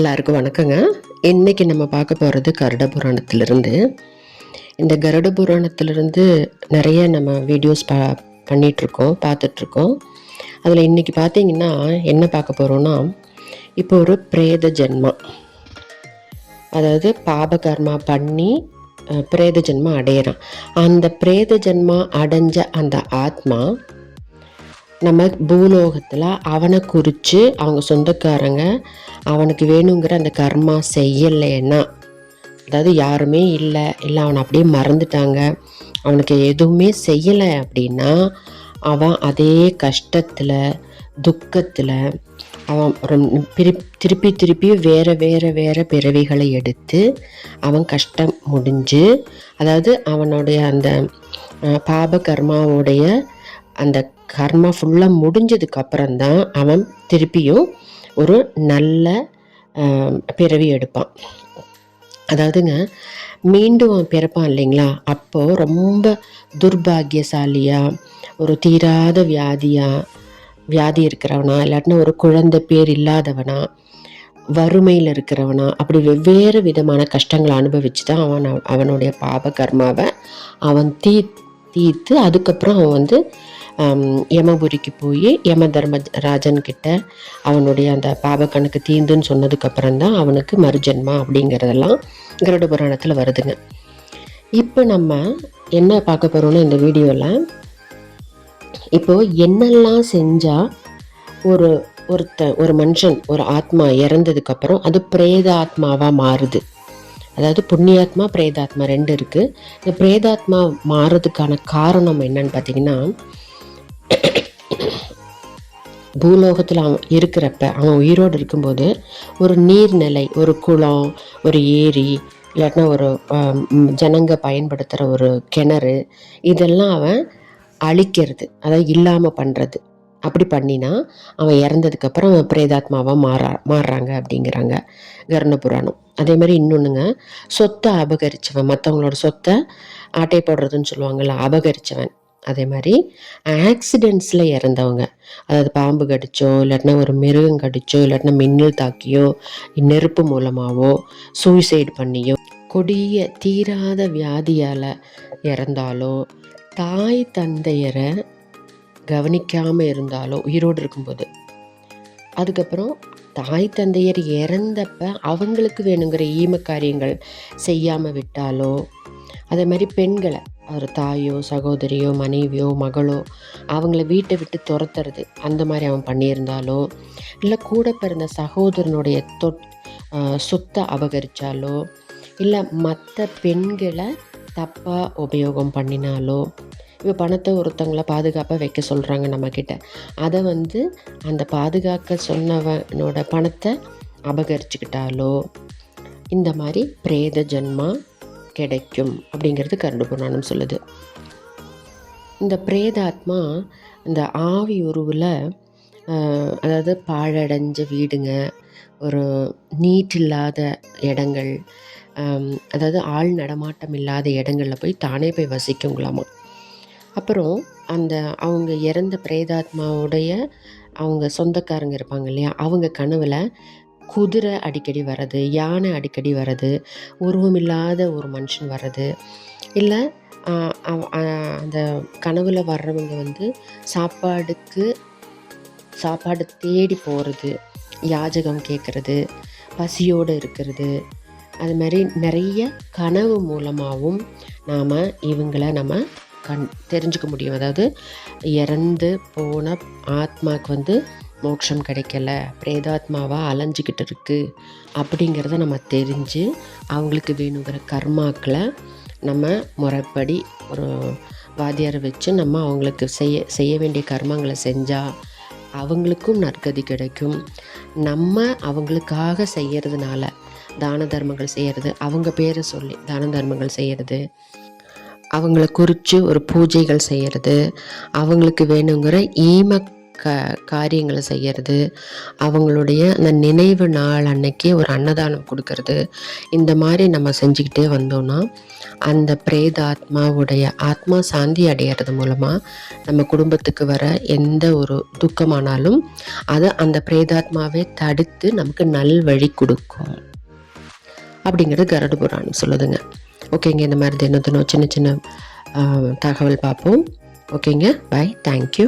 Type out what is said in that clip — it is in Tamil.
எல்லாருக்கும் வணக்கங்க. இன்னைக்கு நம்ம பார்க்க போகிறது கருட புராணத்திலிருந்து. இந்த கருட புராணத்திலிருந்து நிறைய நம்ம வீடியோஸ் பா பண்ணிகிட்ருக்கோம் பார்த்துட்ருக்கோம் அதில் இன்னைக்கு பார்த்தீங்கன்னா என்ன பார்க்க போகிறோன்னா இப்போ ஒரு பிரேத ஜென்மா அதாவது பாபகர்மா பண்ணி பிரேத ஜென்மா அடையிறான். அந்த பிரேத ஜென்மா அடைஞ்ச அந்த ஆத்மா நம்ம பூலோகத்தில் அவனை குறித்து அவங்க சொந்தக்காரங்க அவனுக்கு வேணுங்கிற அந்த கர்மா செய்யலைன்னா அதாவது யாருமே இல்லை இல்லை அவனை அப்படியே மறந்துட்டாங்க அவனுக்கு எதுவுமே செய்யலை அப்படின்னா அவன் அதே கஷ்டத்தில் துக்கத்தில் அவன் திருப்பி திருப்பி வேறு வேறு வேறு பிறவிகளை எடுத்து அவன் கஷ்டம் முடிஞ்சு அதாவது அவனுடைய அந்த பாப கர்மாவுடைய அந்த கர்மா ஃபுல்லாக முடிஞ்சதுக்கு அப்புறம்தான் அவன் திருப்பியும் ஒரு நல்ல பிறவி எடுப்பான். அதாவதுங்க மீண்டும் அவன் பிறப்பான் இல்லைங்களா? அப்போது ரொம்ப துர்பாகியசாலியாக ஒரு தீராத வியாதியாக வியாதி இருக்கிறவனா இல்லாட்டினா ஒரு குழந்தை பேர் இல்லாதவனா வறுமையில் இருக்கிறவனா அப்படி வெவ்வேறு விதமான கஷ்டங்களை அனுபவிச்சு தான் அவன் அவனுடைய பாப கர்மாவை அவன் தீ தீர்த்து அதுக்கப்புறம் அவன் வந்து யமபுரிக்கு போய் யம தர்ம ராஜன் கிட்ட அவனுடைய அந்த பாப கணக்கு தீந்துன்னு சொன்னதுக்கப்புறம் தான் அவனுக்கு மறுஜென்மா அப்படிங்கிறதெல்லாம் கருட புராணத்தில் வருதுங்க. இப்போ நம்ம என்ன பார்க்க போகிறோம்னா இந்த வீடியோவில் இப்போது என்னெல்லாம் செஞ்சால் ஒரு ஒருத்த ஒரு மனுஷன் ஒரு ஆத்மா இறந்ததுக்கப்புறம் அது பிரேத ஆத்மாவாக மாறுது. அதாவது புண்ணியாத்மா பிரேதாத்மா ரெண்டு இருக்குது இந்த பிரேதாத்மா மாறுறதுக்கான காரணம் என்னன்னு பார்த்தீங்கன்னா பூலோகத்தில் அவன் இருக்கிறப்ப அவன் உயிரோடு இருக்கும்போது ஒரு நீர்நிலை ஒரு குளம் ஒரு ஏரி இல்லாட்டினா ஒரு ஜனங்க பயன்படுத்துகிற ஒரு கிணறு இதெல்லாம் அவன் அழிக்கிறது அதாவது இல்லாமல் பண்ணுறது அப்படி பண்ணினா அவன் இறந்ததுக்கப்புறம் அவன் பிரேதாத்மாவாக மாறா மாறுறாங்க அப்படிங்கிறாங்க கர்ண புராணம். அதே மாதிரி இன்னொன்றுங்க சொத்தை அபகரிச்சவன் மற்றவங்களோட சொத்தை ஆட்டை போடுறதுன்னு சொல்லுவாங்கள்ல அபகரிச்சவன். அதே மாதிரி ஆக்சிடெண்ட்ஸில் இறந்தவங்க. அதாவது பாம்பு கடிச்சோ இல்லாட்டினா ஒரு மிருகம் கடிச்சோ இல்லாட்டினா மின்னல் தாக்கியோ நெருப்பு மூலமாகவோ சூசைட் பண்ணியோ கொடிய தீராத வியாதியால் இறந்தாலோ தாய் தந்தையரை கவனிக்காமல் இருந்தாலோ உயிரோடு இருக்கும்போது. அதுக்கப்புறம் தாய் தந்தையர் இறந்தப்ப அவங்களுக்கு வேணுங்கிற ஈம காரியங்கள் செய்யாமல் விட்டாலோ அதே மாதிரி பெண்களை ஒரு தாயோ சகோதரியோ மனைவியோ மகளோ அவங்கள வீட்டை விட்டு துரத்துறது அந்த மாதிரி அவன் பண்ணியிருந்தாலோ இல்லை கூட பிறந்த சகோதரனுடைய தொட் சொத்தை அபகரித்தாலோ இல்லை மற்ற பெண்களை தப்பாக உபயோகம் பண்ணினாலோ இப்போ பணத்தை ஒருத்தங்களை பாதுகாப்பாக வைக்க சொல்கிறாங்க நம்மக்கிட்ட அதை வந்து அந்த பாதுகாக்க சொன்னவனோட பணத்தை அபகரிச்சுக்கிட்டாலோ இந்த மாதிரி பிரேத ஜென்மா கிடைக்கும் அப்படிங்கிறது கருடு புராணம் சொல்லுது. இந்த பிரேதாத்மா இந்த ஆவி உருவில் அதாவது பாழடைஞ்ச வீடுங்க ஒரு நீட் இல்லாத இடங்கள் அதாவது ஆள் நடமாட்டம் இல்லாத இடங்களில் போய் தானே போய் வசிக்குங்களாமா. அப்புறம் அந்த அவங்க இறந்த பிரேதாத்மாவுடைய அவங்க சொந்தக்காரங்க இருப்பாங்க இல்லையா அவங்க கனவில் குதிரை அடிக்கடி வர்றது யானை அடிக்கடி வர்றது உருவமில்லாத ஒரு மனுஷன் வர்றது. இல்லை அந்த கனவுல வர்றவங்க வந்து சாப்பாடுக்கு சாப்பாடு தேடி போகிறது யாஜகம் கேட்குறது பசியோடு இருக்கிறது. அது மாதிரி நிறைய கனவு மூலமாகவும் நாம் இவங்கள நம்ம கண் தெரிஞ்சுக்க முடியும். அதாவது இறந்து போன ஆத்மாவுக்கு வந்து மோட்சம் கிடைக்கல பிரேதாத்மாவாக அலைஞ்சிக்கிட்டு இருக்குது அப்படிங்கிறத நம்ம தெரிஞ்சு அவங்களுக்கு வேணுங்கிற கர்மாக்களை நம்ம முறைப்படி ஒரு வாத்தியாரை வச்சு நம்ம அவங்களுக்கு செய்ய செய்ய வேண்டிய கர்மங்களை செஞ்சால் அவங்களுக்கும் நற்கதி கிடைக்கும். நம்ம அவங்களுக்காக செய்கிறதுனால தான தர்மங்கள் செய்கிறது அவங்க பேரை சொல்லி தான தர்மங்கள் செய்கிறது அவங்கள குறித்து ஒரு பூஜைகள் செய்கிறது அவங்களுக்கு வேணுங்கிற ஈம க காரியங்களை செய்கிறது அவங்களுடைய அந்த நினைவு நாள் அன்னைக்கு ஒரு அன்னதானம் கொடுக்கறது இந்த மாதிரி நம்ம செஞ்சுக்கிட்டே வந்தோம்னா அந்த பிரேதாத்மாவுடைய ஆத்மா சாந்தி அடையிறது மூலமாக நம்ம குடும்பத்துக்கு வர எந்த ஒரு துக்கமானாலும் அதை அந்த பிரேதாத்மாவை தடுத்து நமக்கு நல் வழி கொடுக்கும். அப்படிங்கிறது கருட புராணம் சொல்லுதுங்க. ஓகேங்க இந்த மாதிரி தினம் தினம் சின்ன சின்ன தகவல் பார்ப்போம். ஓகேங்க பாய் தேங்க்யூ